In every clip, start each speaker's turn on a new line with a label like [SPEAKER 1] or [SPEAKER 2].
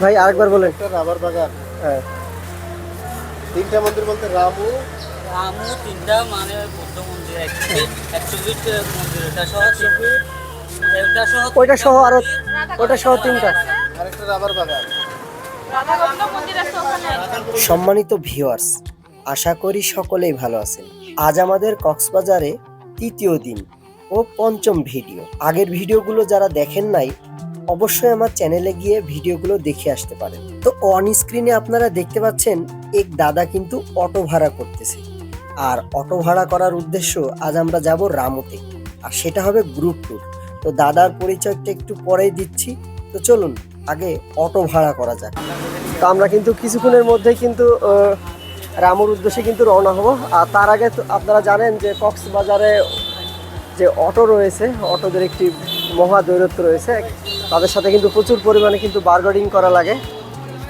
[SPEAKER 1] ভাই আরেকবার বলেন।
[SPEAKER 2] একটা রাবার বাগান।
[SPEAKER 1] হ্যাঁ।
[SPEAKER 2] তিনটা মন্দির বলতে রামু।
[SPEAKER 3] রামু তিনটা মানে বৌদ্ধ মন্দির একশো ফিট মন্দির। এটা সহ এটা সহ
[SPEAKER 1] ওইটা সহ আরও ওটা সহ তিনটা।
[SPEAKER 2] আরেকটা রাবার বাগান।
[SPEAKER 1] সম্মানিত ভিউয়ার্স আশা করি সকলেই ভালো আছেন। আজ আমাদের কক্সবাজারে তৃতীয় দিন ও পঞ্চম ভিডিও। আগের ভিডিওগুলো যারা দেখেন নাই অবশ্যই আমার চ্যানেলে গিয়ে ভিডিওগুলো দেখে আসতে পারেন। তো অন স্ক্রিনে আপনারা দেখতে পাচ্ছেন, এক দাদা কিন্তু অটো ভাড়া করতেছে। আর অটো ভাড়া করার উদ্দেশ্য আজ আমরা যাব রামুতে, আর সেটা হবে গ্রুপ ট্যুর তো দাদার পরিচয়টা একটু পরেই দিচ্ছি। তো চলুন, আগে অটো ভাড়া করা যাক। তো আমরা কিন্তু কিছুক্ষণের মধ্যেই কিন্তু রামুর উদ্দেশ্যে কিন্তু রওনা হব। আর তার আগে আপনারা জানেন যে কক্সবাজারে যে অটো রয়েছে, অটোদের একটি মহা দৈরত্ব রয়েছে। তাদের সাথে কিন্তু প্রচুর পরিমাণে কিন্তু বার্গেডিং করা লাগে।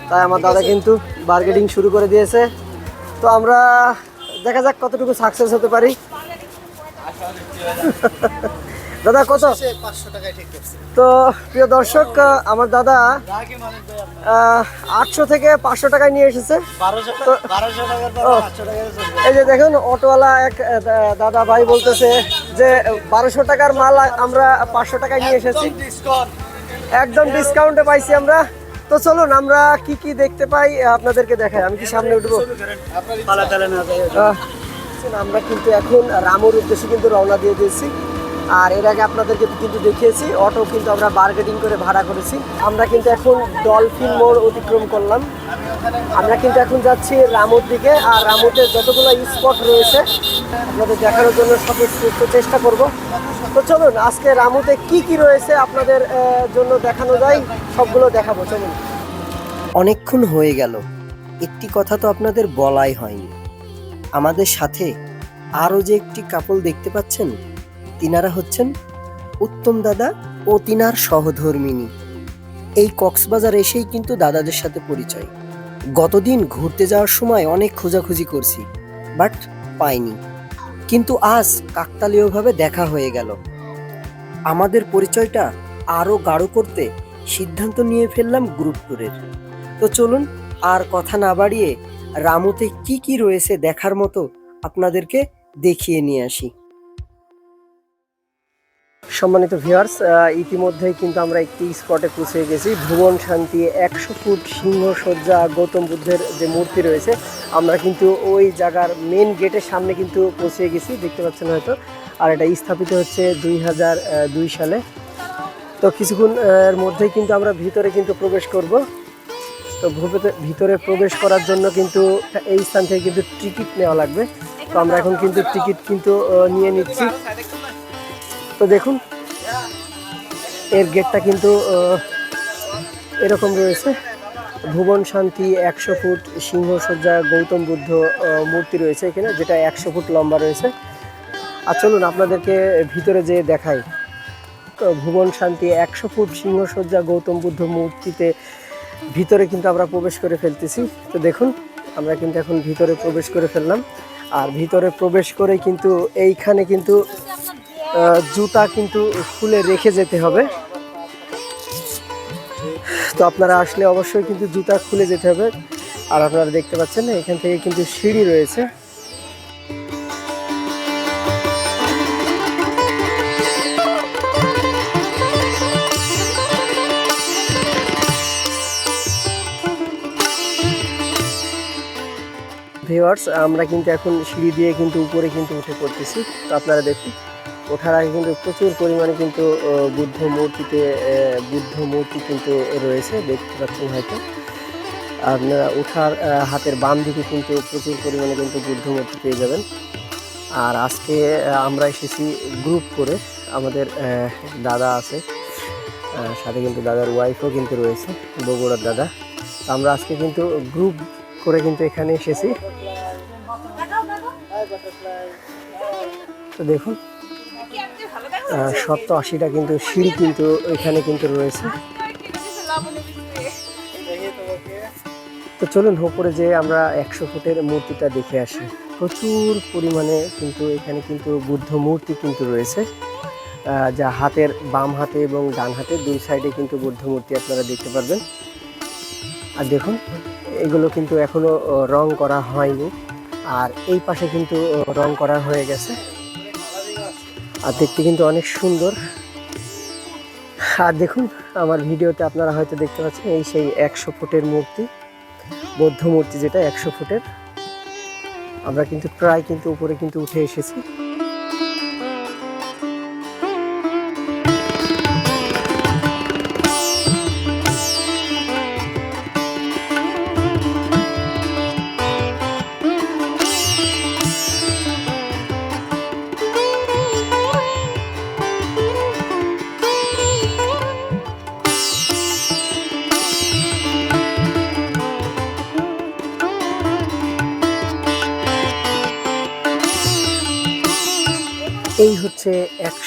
[SPEAKER 1] তাই আমার দাদা কিন্তু বার্গেডিং শুরু করে দিয়েছে। তো আমরা দেখা যাক কতটুকু সাকসেস হতে পারি। দাদা কত?
[SPEAKER 2] সে পাঁচশো টাকায় ঠিক করছে।
[SPEAKER 1] তো প্রিয় দর্শক আমার দাদা আটশো থেকে পাঁচশো টাকায় নিয়ে এসেছে। এই যে দেখুন অটোওয়ালা এক দাদা ভাই বলতেছে যে বারোশো টাকার মাল আমরা পাঁচশো টাকায় নিয়ে এসেছি।
[SPEAKER 2] ডিসকাউন্ট
[SPEAKER 1] একদম ডিসকাউন্টে পাইছি আমরা। তো চলুন আমরা কি কি দেখতে পাই আপনাদেরকে দেখাই। আমি কি সামনে উঠবো? আমরা কিন্তু এখন রামুর উদ্দেশ্যে কিন্তু রওনা দিয়ে দিয়েছি। আর এর আগে আপনাদেরকে কিন্তু দেখিয়েছি অটো কিন্তু আমরা বার্গেটিং করে ভাড়া করেছি। আমরা কিন্তু এখন ডলফিন মোড় অতিক্রম করলাম। আমরা কিন্তু এখন যাচ্ছি রামুর দিকে, আর রামুতে যতগুলো স্পট রয়েছে, আপনাদের দেখানোর জন্য সচেষ্ট চেষ্টা করব। তো চলুন, আজকে রামুতে কি কি রয়েছে আপনাদের জন্য দেখানো যায়, সবগুলো দেখাবো, চলুন। অনেকক্ষণ হয়ে গেল। একটি কথা তো আপনাদের বলাই হয়নি। আমাদের সাথে আরও যে একটি কাপল দেখতে পাচ্ছেন? তিনারা হচ্ছেন উত্তম দাদা ও তিনার সহধর্মিনী। এই কক্সবাজার এসেই কিন্তু দাদাদের সাথে পরিচয়। গতদিন ঘুরতে যাওয়ার সময় অনেক খোঁজাখুঁজি করছি, বাট পাইনি। কিন্তু আজ কাকতালীয়ভাবে দেখা হয়ে গেল। আমাদের পরিচয়টা আরও গাঢ় করতে সিদ্ধান্ত নিয়ে ফেললাম গ্রুপ ট্যুরের তো চলুন আর কথা না বাড়িয়ে রামুতে কি কি রয়েছে দেখার মতো আপনাদেরকে দেখিয়ে নিয়ে আসি। সম্মানিত ভিউয়ার্স ইতিমধ্যেই কিন্তু আমরা একটি স্পটে পৌঁছে গেছি। ভুবন শান্তি একশো ফুট সিংহ সজ্জা গৌতম বুদ্ধের যে মূর্তি রয়েছে, আমরা কিন্তু ওই জায়গার মেন গেটের সামনে কিন্তু পৌঁছে গেছি, দেখতে পাচ্ছেন হয়তো। আর এটা স্থাপিত হচ্ছে দুই হাজার দুই সালে। তো কিছুক্ষণ এর মধ্যেই কিন্তু আমরা ভিতরে কিন্তু প্রবেশ করব। তো ভিতরে প্রবেশ করার জন্য কিন্তু এই স্থান থেকে কিন্তু টিকিট নেওয়া লাগবে। তো আমরা এখন কিন্তু টিকিট কিন্তু নিয়ে নিচ্ছি। তো দেখুন, এর গেটটা কিন্তু এরকম রয়েছে। ভুবন শান্তি একশো ফুট, সিংহসজ্জা, গৌতম বুদ্ধ মূর্তি রয়েছে এখানে, যেটা একশো ফুট লম্বা রয়েছে। আর চলুন আপনাদেরকে ভিতরে যেয়ে দেখাই। ভুবন শান্তি একশো ফুট, সিংহসজ্জা, গৌতম বুদ্ধ মূর্তিতে ভিতরে কিন্তু আমরা প্রবেশ করে ফেলতেছি। তো দেখুন, আমরা কিন্তু এখন ভিতরে প্রবেশ করে ফেললাম। আর ভিতরে প্রবেশ করে কিন্তু এইখানে কিন্তু জুতা কিন্তু খুলে রেখে যেতে হবে। তো আপনারা আসলে অবশ্যই কিন্তু জুতা খুলে যেতে হবে। আর আপনারা দেখতে পাচ্ছেন, এখান থেকে কিন্তু সিঁড়ি রয়েছে। ভিউয়ার্স, আমরা কিন্তু এখন সিঁড়ি দিয়ে কিন্তু উপরে কিন্তু উঠে পড়তেছি। তো আপনারা দেখুন। ওঠার আগে কিন্তু প্রচুর পরিমাণে কিন্তু বুদ্ধ মূর্তিতে বুদ্ধ মূর্তি কিন্তু রয়েছে, দেখতে পাচ্ছেন হয়তো। আপনারা ওঠার হাতের বাম দিকে কিন্তু প্রচুর পরিমাণে কিন্তু বুদ্ধ মূর্তি পেয়ে যাবেন। আর আজকে আমরা এসেছি গ্রুপ করে, আমাদের দাদা আছে সাথে কিন্তু দাদার ওয়াইফও কিন্তু রয়েছে, বগুড়ার দাদা। আমরা আজকে কিন্তু গ্রুপ করে কিন্তু এখানে এসেছি। তো দেখুন সত্তর আশিটা কিন্তু সিঁড়ি কিন্তু এখানে কিন্তু রয়েছে। তো চলুন উপরে যে আমরা একশো ফুটের মূর্তিটা দেখে আসি। প্রচুর পরিমাণে কিন্তু এখানে কিন্তু বুদ্ধ মূর্তি কিন্তু রয়েছে যা হাতের বাম হাতে এবং ডান হাতে দুই সাইডে কিন্তু বুদ্ধ মূর্তি আপনারা দেখতে পারবেন। আর দেখুন এগুলো কিন্তু এখনও আহ, রং করা হয়নি। আর এই পাশে কিন্তু রং করা হয়ে গেছে। আর দেখতে কিন্তু অনেক সুন্দর। আর দেখুন, আমার ভিডিওতে আপনারা হয়তো দেখতে পাচ্ছেন এই সেই একশো ফুটের মূর্তি, বৌদ্ধ মূর্তি যেটা একশো ফুটের। আমরা কিন্তু প্রায় কিন্তু উপরে কিন্তু উঠে এসেছি।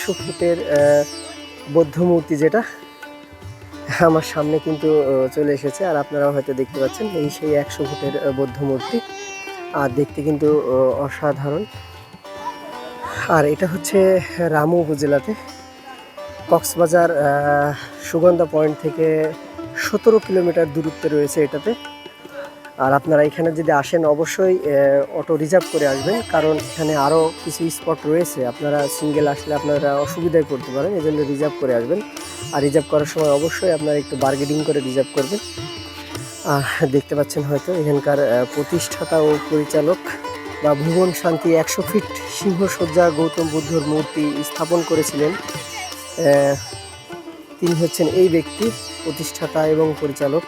[SPEAKER 1] একশো ফুটের বৌদ্ধ মূর্তি যেটা আমার সামনে কিন্তু চলে এসেছে। আর আপনারাও হয়তো দেখতে পাচ্ছেন এই সেই একশো ফুটের বৌদ্ধ মূর্তি আর দেখতে কিন্তু অসাধারণ। আর এটা হচ্ছে রামু উপজেলাতে, কক্সবাজার সুগন্ধা পয়েন্ট থেকে সতেরো কিলোমিটার দূরত্বে রয়েছে এটাতে। আর আপনারা এখানে যদি আসেন, অবশ্যই অটো রিজার্ভ করে আসবেন। কারণ এখানে আরও কিছু স্পট রয়েছে। আপনারা সিঙ্গেল আসলে আপনারা অসুবিধায় পড়তে পারেন এই জন্য রিজার্ভ করে আসবেন। আর রিজার্ভ করার সময় অবশ্যই আপনারা একটু বার্গেনিং করে রিজার্ভ করবেন। দেখতে পাচ্ছেন হয়তো এখানকার প্রতিষ্ঠাতা ও পরিচালক বা ভুবন শান্তি একশো ফিট সিংহসজ্জা গৌতম বুদ্ধর মূর্তি স্থাপন করেছিলেন। তিনি হচ্ছেন এই ব্যক্তি, প্রতিষ্ঠাতা এবং পরিচালক।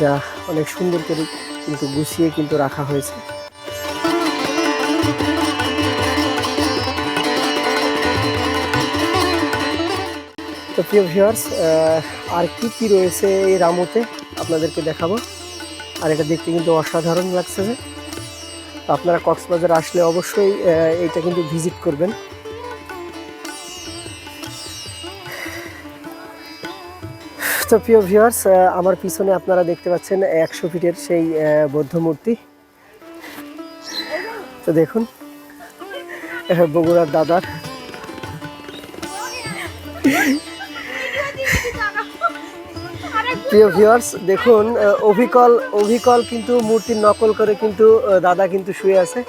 [SPEAKER 1] যা অনেক সুন্দর করে কিন্তু গুছিয়ে কিন্তু রাখা হয়েছে। তো প্রিয় ভিউয়ার্স আর কি কি রয়েছে এই রামুতে? আপনাদেরকে দেখাবো। আর এটা দেখতে কিন্তু অসাধারণ লাগছে। যে আপনারা কক্সবাজার আসলে অবশ্যই এইটা কিন্তু ভিজিট করবেন। তো প্রিয় ভিউয়ার্স আমার পিছনে আপনারা দেখতে পাচ্ছেন একশো ফিটের সেই বৌদ্ধ মূর্তি। তো দেখুন, বগুড়ার দাদার প্রিয় ভিউয়ার্স দেখুন অভিকল অভিকল কিন্তু মূর্তির নকল করে কিন্তু দাদা কিন্তু শুয়ে আছে।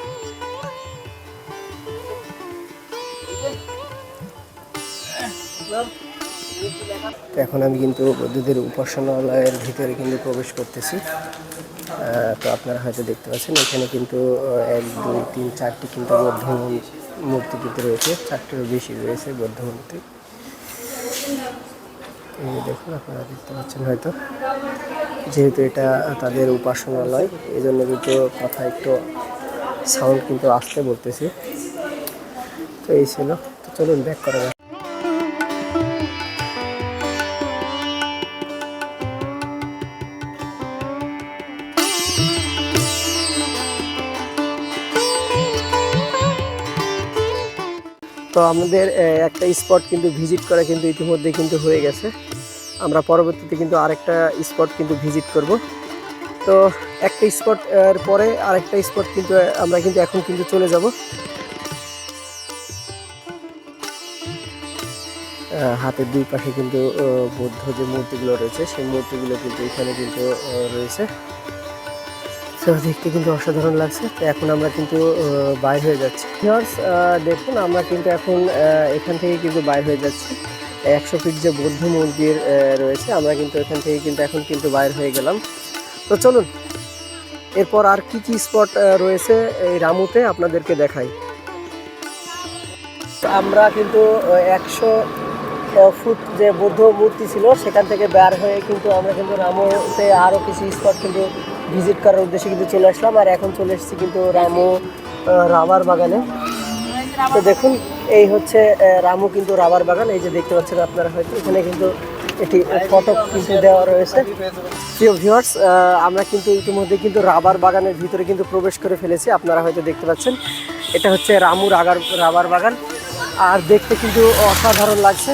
[SPEAKER 1] তো এখন আমি কিন্তু বৌদ্ধদের উপাসনালয়ের ভিতরে কিন্তু প্রবেশ করতেছি। তো আপনারা হয়তো দেখতে পাচ্ছেন, এখানে কিন্তু এক, দুই, তিন, চারটি কিন্তু বৌদ্ধ মূর্তি কিন্তু রয়েছে। চারটিরও বেশি রয়েছে বৌদ্ধ মূর্তি। দেখুন, আপনারা দেখতে পাচ্ছেন হয়তো। যেহেতু এটা তাদের উপাসনালয় এই জন্য কিন্তু কথা একটু সাউন্ড কিন্তু আসতে বলতেছি। তো এই ছিল। তো চলুন ব্যাক করা তো আমাদের একটা স্পট কিন্তু ভিজিট করা কিন্তু ইতিমধ্যে কিন্তু হয়ে গেছে। আমরা পরবর্তীতে কিন্তু আরেকটা স্পট কিন্তু ভিজিট করব। তো একটা স্পট এর পরে আরেকটা স্পট কিন্তু আমরা কিন্তু এখন কিন্তু চলে যাব। হাতের দুই পাশে কিন্তু বৌদ্ধ যে মূর্তিগুলো রয়েছে, সেই মূর্তিগুলো কিন্তু এখানে কিন্তু রয়েছে। তো দেখতে কিন্তু অসাধারণ লাগছে। তো এখন আমরা কিন্তু বাইর হয়ে যাচ্ছি। আহ, দেখুন আমরা কিন্তু এখন এখান থেকে কিন্তু বাইর হয়ে যাচ্ছি। একশো ফিট যে বৌদ্ধ মন্দির রয়েছে আমরা কিন্তু এখান থেকে কিন্তু এখন কিন্তু বাইর হয়ে গেলাম। তো চলুন এরপর আর কি কি স্পট রয়েছে এই রামুতে আপনাদেরকে দেখাই। আমরা কিন্তু একশো ফুট যে বৌদ্ধ মূর্তি ছিল সেখান থেকে বের হয়ে কিন্তু আমরা কিন্তু রামুতে আরও কিছু স্পট কিন্তু ভিজিট করার উদ্দেশ্যে কিন্তু চলে আসলাম। আর এখন চলে এসেছি কিন্তু রামু রাবার বাগানে। তো দেখুন, এই হচ্ছে রামু কিন্তু রাবার বাগান। এই যে দেখতে পাচ্ছেন আপনারা হয়তো, এখানে কিন্তু এটি ফটক কিন্তু দেওয়া রয়েছে। প্রিয় ভিউয়ার্স আমরা কিন্তু ইতিমধ্যে কিন্তু রাবার বাগানের ভিতরে কিন্তু প্রবেশ করে ফেলেছি। আপনারা হয়তো দেখতে পাচ্ছেন, এটা হচ্ছে রামু রাগার, রাবার বাগান। আর দেখতে কিন্তু অসাধারণ লাগছে।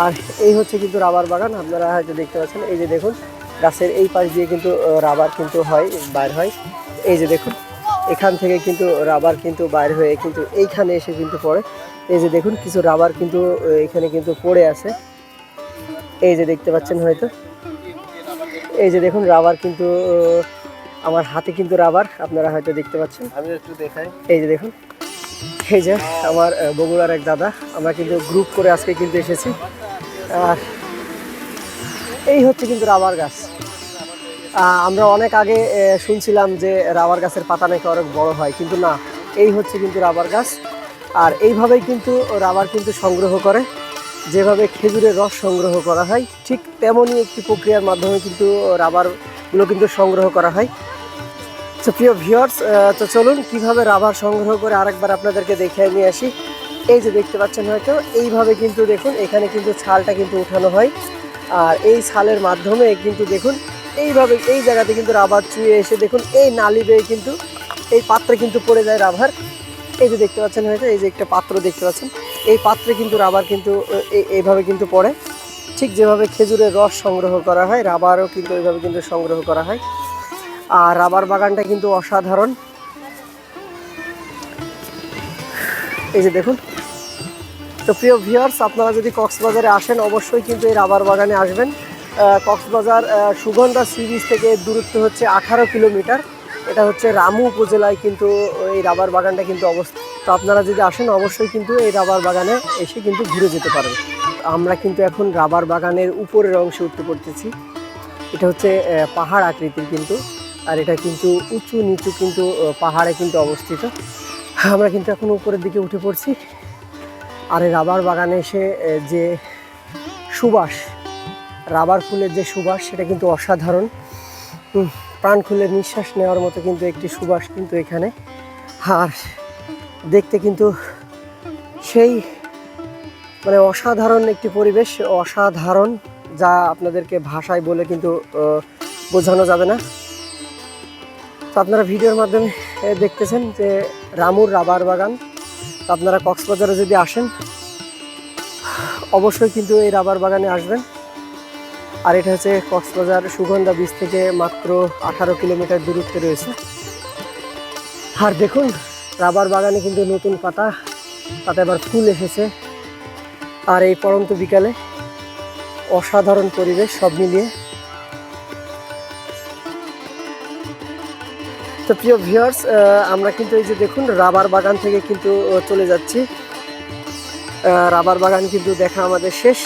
[SPEAKER 1] আর এই হচ্ছে কিন্তু রাবার বাগান। আপনারা হয়তো দেখতে পাচ্ছেন, এই যে দেখুন গাছের এই পাশ দিয়ে কিন্তু রাবার কিন্তু হয় বাইর হয়। এই যে দেখুন এখান থেকে কিন্তু রাবার কিন্তু বাইর হয়ে কিন্তু এইখানে এসে কিন্তু পড়ে। এই যে দেখুন কিছু রাবার কিন্তু এখানে কিন্তু পড়ে আছে। এই যে দেখতে পাচ্ছেন হয়তো। এই যে দেখুন রাবার কিন্তু আমার হাতে কিন্তু রাবার আপনারা হয়তো দেখতে পাচ্ছেন।
[SPEAKER 2] আমি একটু দেখাই।
[SPEAKER 1] এই যে দেখুন এই যে আমার বগুড়ার এক দাদা আমরা কিন্তু গ্রুপ করে আজকে কিন্তু এসেছি। আর এই হচ্ছে কিন্তু রাবার গাছ। আমরা অনেক আগে শুনছিলাম যে রাবার গাছের পাতা নাকি অনেক বড় হয়, কিন্তু না, এই হচ্ছে কিন্তু রাবার গাছ। আর এইভাবেই কিন্তু রাবার কিন্তু সংগ্রহ করে, যেভাবে খেজুরের রস সংগ্রহ করা হয়, ঠিক তেমনই একটি প্রক্রিয়ার মাধ্যমে কিন্তু রাবারগুলো কিন্তু সংগ্রহ করা হয়। তো প্রিয় ভিউয়ার্স তো চলুন কীভাবে রাবার সংগ্রহ করে আরেকবার আপনাদেরকে দেখিয়ে নিয়ে আসি। এই যে দেখতে পাচ্ছেন হয়তো, এইভাবে কিন্তু দেখুন, এখানে কিন্তু ছালটা কিন্তু উঠানো হয়। আর এই ছালের মাধ্যমে কিন্তু দেখুন, এইভাবে এই জায়গাতে কিন্তু রাবার চুয়ে এসে দেখুন, এই নালি বেয়ে কিন্তু, এই পাত্রে কিন্তু পড়ে যায় রাবার। এই যে দেখতে পাচ্ছেন হয়তো এই যে একটা পাত্র দেখতে পাচ্ছেন, এই পাত্রে কিন্তু রাবার কিন্তু এই- এইভাবে কিন্তু পড়ে। ঠিক যেভাবে খেজুরের রস সংগ্রহ করা হয়, রাবারও কিন্তু এইভাবে কিন্তু সংগ্রহ করা হয়। আর রাবার বাগানটা কিন্তু অসাধারণ। এই যে দেখুন তো প্রিয় ভিউয়ার্স আপনারা যদি কক্সবাজারে আসেন, অবশ্যই কিন্তু এই রাবার বাগানে আসবেন। কক্সবাজার সুগন্ধা সি বিচ থেকে দূরত্ব হচ্ছে আঠারো কিলোমিটার। এটা হচ্ছে রামু উপজেলায় কিন্তু এই রাবার বাগানটা কিন্তু অবস্থিত। তো আপনারা যদি আসেন, অবশ্যই কিন্তু এই রাবার বাগানে এসে কিন্তু ঘুরে যেতে পারেন। আমরা কিন্তু এখন রাবার বাগানের উপরের অংশে উঠতে পড়তেছি। এটা হচ্ছে পাহাড় আকৃতির কিন্তু, আর এটা কিন্তু উঁচু নিচু কিন্তু পাহাড়ে কিন্তু অবস্থিত। আমরা কিন্তু এখন উপরের দিকে উঠে পড়ছি। আর এই রাবার বাগানে এসে যে সুবাস, রাবার ফুলের যে সুবাস, সেটা কিন্তু অসাধারণ। প্রাণ খুলে নিঃশ্বাস নেওয়ার মতো কিন্তু একটি সুবাস কিন্তু এখানে। আর দেখতে কিন্তু সেই মানে অসাধারণ একটি পরিবেশ, অসাধারণ, যা আপনাদেরকে ভাষায় বলে কিন্তু বোঝানো যাবে না। তো আপনারা ভিডিওর মাধ্যমে দেখতেছেন যে রামুর রাবার বাগান। আপনারা কক্সবাজারে যদি আসেন, অবশ্যই কিন্তু এই রাবার বাগানে আসবেন। আর এটা হচ্ছে কক্সবাজার সুগন্ধা বীজ থেকে মাত্র আঠারো কিলোমিটার দূরত্বে রয়েছে। আর দেখুন, রাবার বাগানে কিন্তু নতুন পাতা তাতে আবার ফুল এসেছে। আর এই পরন্ত বিকালে অসাধারণ পরিবেশ সব মিলিয়ে। তো প্রিয় ভিউয়ার্স আমরা কিন্তু এই যে দেখুন, রাবার বাগান থেকে কিন্তু চলে যাচ্ছি। রাবার বাগান কিন্তু দেখা আমাদের শেষ।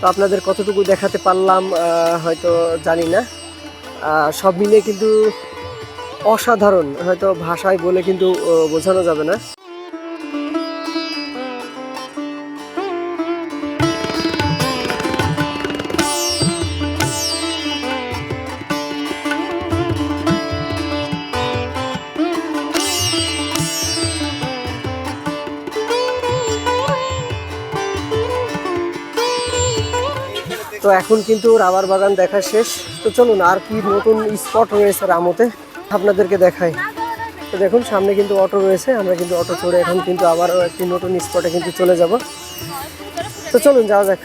[SPEAKER 1] তো আপনাদের কতটুকু দেখাতে পারলাম হয়তো জানি না। সব মিলে কিন্তু অসাধারণ। হয়তো ভাষায় বলে কিন্তু বোঝানো যাবে না। তো এখন কিন্তু রাবার বাগান দেখা শেষ। তো চলুন, আর কি নতুন স্পট রয়েছে রামোতে? আপনাদেরকে দেখাই। তো দেখুন, সামনে কিন্তু অটো রয়েছে। আমরা কিন্তু অটো চড়ে এখন কিন্তু আবার একটি নতুন স্পটে কিন্তু চলে যাব। তো চলুন, যাওয়া যাক।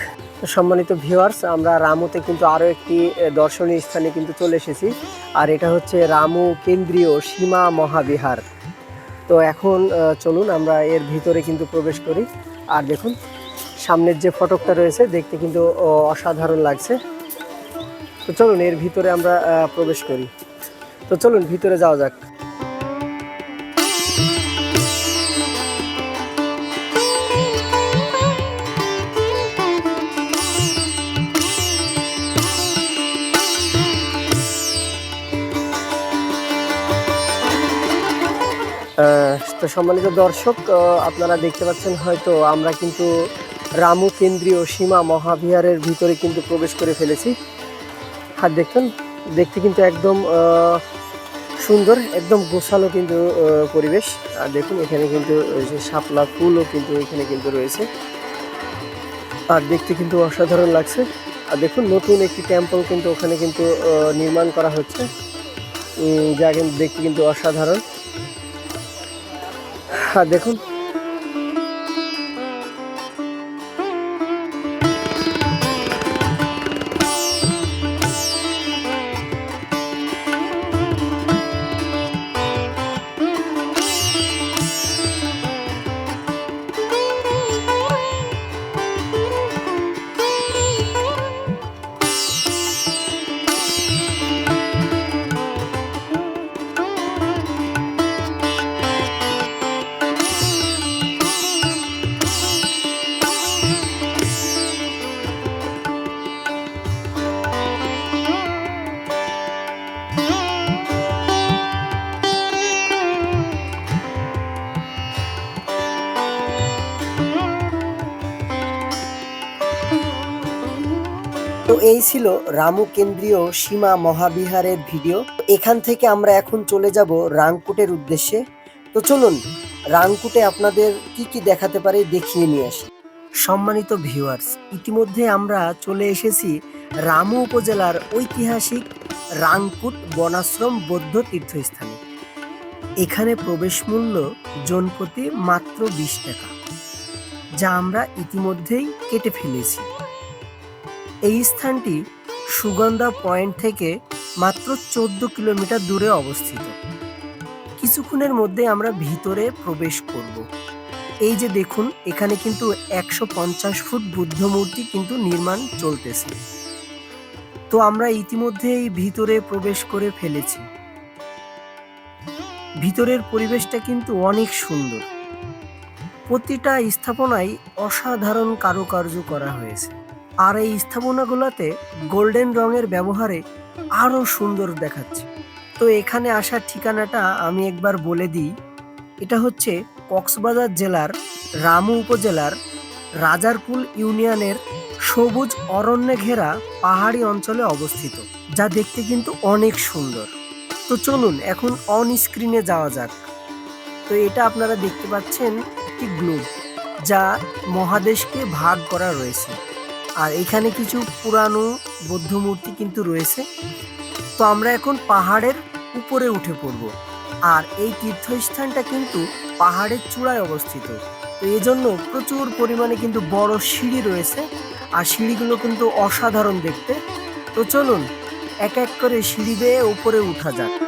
[SPEAKER 1] সম্মানিত ভিউয়ার্স আমরা রামুতে কিন্তু আরও একটি দর্শনীয় স্থানে কিন্তু চলে এসেছি। আর এটা হচ্ছে রামু কেন্দ্রীয় সীমা মহাবিহার। তো এখন চলুন, আমরা এর ভিতরে কিন্তু প্রবেশ করি। আর দেখুন সামনের যে ফটকটা রয়েছে, দেখতে কিন্তু অসাধারণ লাগছে। তো চলুন, এর ভিতরে আমরা প্রবেশ করি। তো চলুন, ভিতরে যাওয়া যাক। তো সম্মানিত দর্শক আপনারা দেখতে পাচ্ছেন, হয়তো আমরা কিন্তু রামু কেন্দ্রীয় সীমা মহাবিহারের ভিতরে কিন্তু প্রবেশ করে ফেলেছি। আর দেখুন, দেখতে কিন্তু একদম সুন্দর, একদম গোছালো কিন্তু পরিবেশ। আর দেখুন, এখানে কিন্তু যে শাপলা ফুলও কিন্তু এখানে কিন্তু রয়েছে। আর দেখতে কিন্তু অসাধারণ লাগছে। আর দেখুন, নতুন একটি টেম্পল কিন্তু ওখানে কিন্তু নির্মাণ করা হচ্ছে। যা কিন্তু দেখতে কিন্তু অসাধারণ। আর দেখুন তো এই ছিল রামু কেন্দ্রীয় সীমা মহাবিহারের ভিডিও। এখান থেকে আমরা এখন চলে যাব রাংকুটের উদ্দেশ্যে। তো চলুন রাংকুটে আপনাদের কি কি দেখাতে পারে দেখিয়ে নিয়ে আসি। সম্মানিত ভিউয়ার্স, ইতিমধ্যে আমরা চলে এসেছি রামু উপজেলার ঐতিহাসিক রাংকুট বনাশ্রম বৌদ্ধ তীর্থস্থানে। এখানে প্রবেশ মূল্য জনপ্রতি মাত্র বিশ টাকা, যা আমরা ইতিমধ্যেই কেটে ফেলেছি। এই স্থানটি সুগন্ধা পয়েন্ট থেকে মাত্র চোদ্দ কিলোমিটার দূরে অবস্থিত। কিছুক্ষণের মধ্যে আমরা ভিতরে প্রবেশ করব। এই যে দেখুন, এখানে কিন্তু একশো পঞ্চাশ ফুট বুদ্ধ মূর্তি কিন্তু নির্মাণ চলতেছে। তো আমরা ইতিমধ্যে এই ভিতরে প্রবেশ করে ফেলেছি। ভিতরের পরিবেশটা কিন্তু অনেক সুন্দর। প্রতিটা স্থাপনায় অসাধারণ কারুকার্য করা হয়েছে। আর এই স্থাপনাগুলোতে গোল্ডেন রঙের ব্যবহারে আরও সুন্দর দেখাচ্ছে। তো এখানে আসার ঠিকানাটা আমি একবার বলে দিই। এটা হচ্ছে কক্সবাজার জেলার রামু উপজেলার রাজারকুল ইউনিয়নের সবুজ অরণ্যে ঘেরা পাহাড়ি অঞ্চলে অবস্থিত, যা দেখতে কিন্তু অনেক সুন্দর। তো চলুন এখন অন স্ক্রিনে যাওয়া যাক। তো এটা আপনারা দেখতে পাচ্ছেন একটি গ্লোব যা মহাদেশকে ভাগ করা রয়েছে। আর এখানে কিছু পুরানো বৌদ্ধ মূর্তি কিন্তু রয়েছে। তো আমরা এখন পাহাড়ের উপরে উঠে পড়ব। আর এই তীর্থস্থানটা কিন্তু পাহাড়ের চূড়ায় অবস্থিত। তো এই জন্য প্রচুর পরিমাণে কিন্তু বড় সিঁড়ি রয়েছে। আর সিঁড়িগুলো কিন্তু অসাধারণ দেখতে। তো চলুন, এক এক করে সিঁড়ি বেয়ে উপরে উঠা যাক।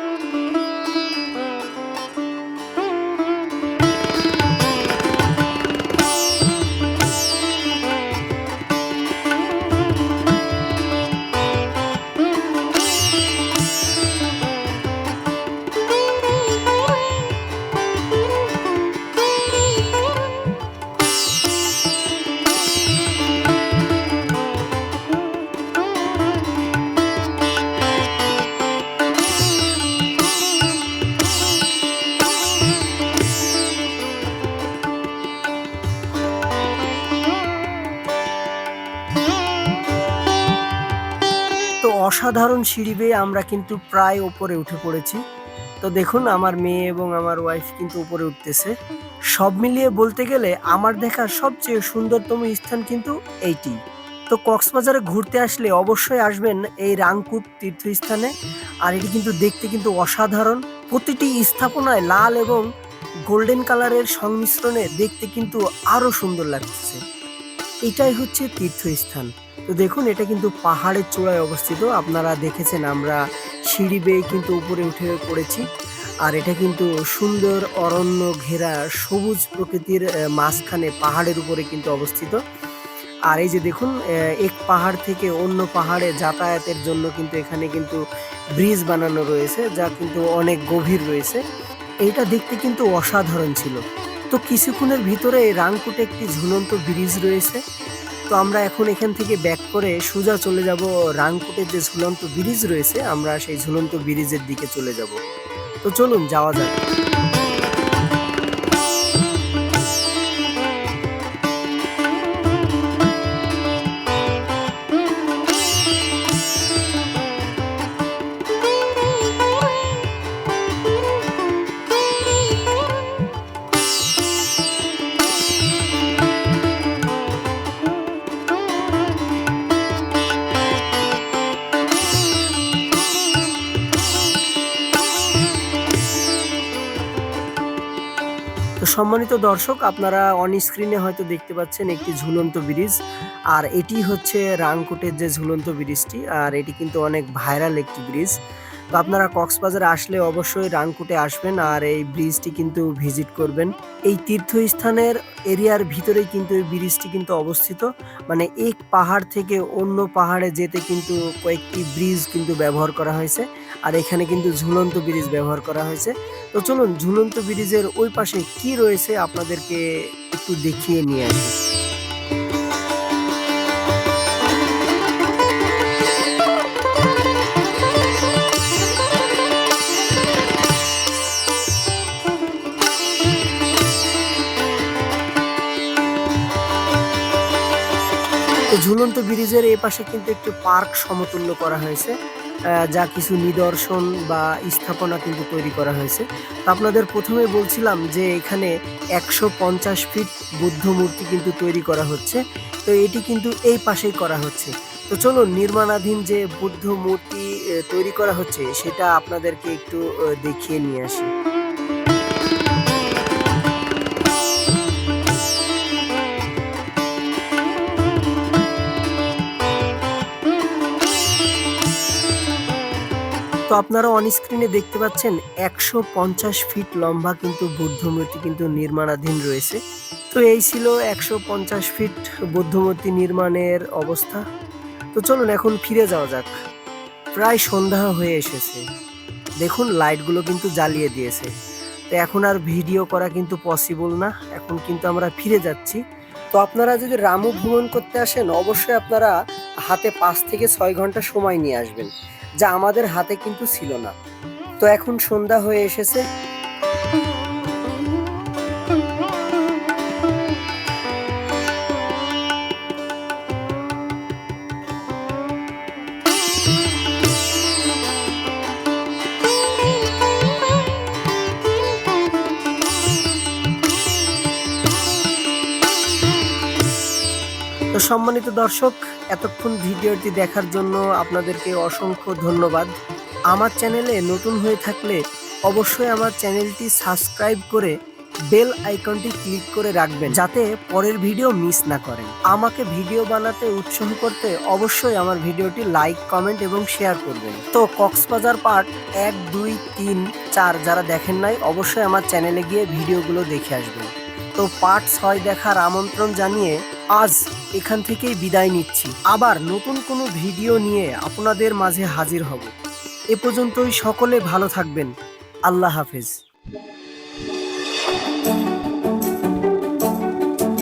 [SPEAKER 1] অসাধারণ সিঁড়ি বেয়ে আমরা কিন্তু প্রায় উপরে উঠে পড়েছি। তো দেখুন, আমার মেয়ে এবং আমার ওয়াইফ কিন্তু উপরে উঠতেছে। সব মিলিয়ে বলতে গেলে আমার দেখা সবচেয়ে সুন্দরতম স্থান কিন্তু এইটি। তো কক্সবাজারে ঘুরতে আসলে অবশ্যই আসবেন এই রাংকুট তীর্থস্থানে। আর এটি কিন্তু দেখতে কিন্তু অসাধারণ। প্রতিটি স্থাপনায় লাল এবং গোল্ডেন কালারের সংমিশ্রণে দেখতে কিন্তু আরও সুন্দর লাগছে। এটাই হচ্ছে তীর্থস্থান। তো দেখুন, এটা কিন্তু পাহাড়ের চূড়ায় অবস্থিত। আপনারা দেখেছেন আমরা সিঁড়ি বেয়ে কিন্তু উপরে উঠে পড়েছি। আর এটা কিন্তু সুন্দর অরণ্য ঘেরা সবুজ প্রকৃতির মাঝখানে পাহাড়ের উপরে কিন্তু অবস্থিত। আর এই যে দেখুন এক পাহাড় থেকে অন্য পাহাড়ে যাতায়াতের জন্য কিন্তু এখানে কিন্তু ব্রিজ বানানো রয়েছে, যা কিন্তু অনেক গভীর রয়েছে। এটা দেখতে কিন্তু অসাধারণ ছিল। তো কিছুক্ষণের ভিতরে রাংকুটে একটি ঝুলন্ত ব্রিজ রয়েছে। তো আমরা এখন এখান থেকে ব্যাক করে সোজা চলে যাব রাংকুটের যে ঝুলন্ত ব্রিজ রয়েছে, আমরা সেই ঝুলন্ত ব্রিজের দিকে চলে যাব। তো চলুন, যাওয়া যাক। সম্মানিত দর্শক, আপনারা অন স্ক্রিনে হয়তো দেখতে পাচ্ছেন একটি ঝুলন্ত ব্রিজ। আর এটি হচ্ছে রাংকুটের যে ঝুলন্ত ব্রিজটি, আর এটি কিন্তু অনেক ভাইরাল একটি ব্রিজ। তো আপনারা কক্সবাজারে আসলে অবশ্যই রাংকুটে আসবেন, আর এই ব্রিজটি কিন্তু ভিজিট করবেন। এই তীর্থস্থানের এরিয়ার ভিতরেই কিন্তু এই ব্রিজটি কিন্তু অবস্থিত। মানে এক পাহাড় থেকে অন্য পাহাড়ে যেতে কিন্তু কয়েকটি ব্রিজ কিন্তু ব্যবহার করা হয়েছে। আর এখানে কিন্তু ঝুলন্ত ব্রিজ ব্যবহার করা হয়েছে। তো চলুন ঝুলন্ত ব্রিজের ওই পাশে কি রয়েছে আপনাদেরকে একটু দেখিয়ে নিয়ে আসি। তো ব্রিজের এই পাশে কিন্তু একটি পার্ক সমতুল্য করা হয়েছে যা কিছু নিদর্শন বা স্থাপনা কিন্তু তৈরি করা হয়েছে। তো আপনাদের প্রথমে বলছিলাম যে এখানে একশো পঞ্চাশ ফিট বুদ্ধ মূর্তি কিন্তু তৈরি করা হচ্ছে। তো এটি কিন্তু এই পাশেই করা হচ্ছে। তো চলুন, নির্মাণাধীন যে বুদ্ধ মূর্তি তৈরি করা হচ্ছে, সেটা আপনাদেরকে একটু দেখিয়ে নিয়ে আসি। আপনারা অন স্ক্রিনে দেখতে পাচ্ছেন একশো পঞ্চাশ ফিট লম্বা কিন্তু বুদ্ধ মূর্তি কিন্তু নির্মাণাধীন রয়েছে। তো এই ছিল একশো পঞ্চাশ ফিট বুদ্ধ মূর্তি নির্মাণের অবস্থা। তো চলুন এখন ফিরে যাওয়া যাক। প্রায় সন্ধ্যা হয়ে এসেছে। দেখুন লাইটগুলো কিন্তু জ্বালিয়ে দিয়েছে। তো এখন আর ভিডিও করা কিন্তু পসিবল না। এখন কিন্তু আমরা ফিরে যাচ্ছি। তো আপনারা যদি রামু ভ্রমণ করতে আসেন, অবশ্যই আপনারা হাতে পাঁচ থেকে ছয় ঘণ্টা সময় নিয়ে আসবেন। যা আমাদের হাতে কিন্তু ছিল না। তো এখন সন্ধ্যা হয়ে এসেছে। তো সম্মানিত দর্শক, এতক্ষণ ভিডিওটি দেখার জন্য আপনাদেরকে অসংখ্য ধন্যবাদ। আমার চ্যানেলে নতুন হয়ে থাকলে অবশ্যই আমার চ্যানেলটি সাবস্ক্রাইব করে বেল আইকনটি ক্লিক করে রাখবেন, যাতে পরের ভিডিও মিস না করেন। আমাকে ভিডিও বানাতে উৎসাহ করতে অবশ্যই আমার ভিডিওটি লাইক, কমেন্ট এবং শেয়ার করবেন। তো কক্সবাজার পার্ট এক, দুই, তিন, চার যারা দেখেন নাই, অবশ্যই আমার চ্যানেলে গিয়ে ভিডিওগুলো দেখে আসবেন। তো পার্ট ছয় দেখার আমন্ত্রণ জানিয়ে আজ এখান থেকেই বিদায় নিচ্ছি। আবার নতুন কোনো ভিডিও নিয়ে আপনাদের মাঝে হাজির হব। এ পর্যন্তই সকলে ভালো থাকবেন। আল্লাহ হাফেজ।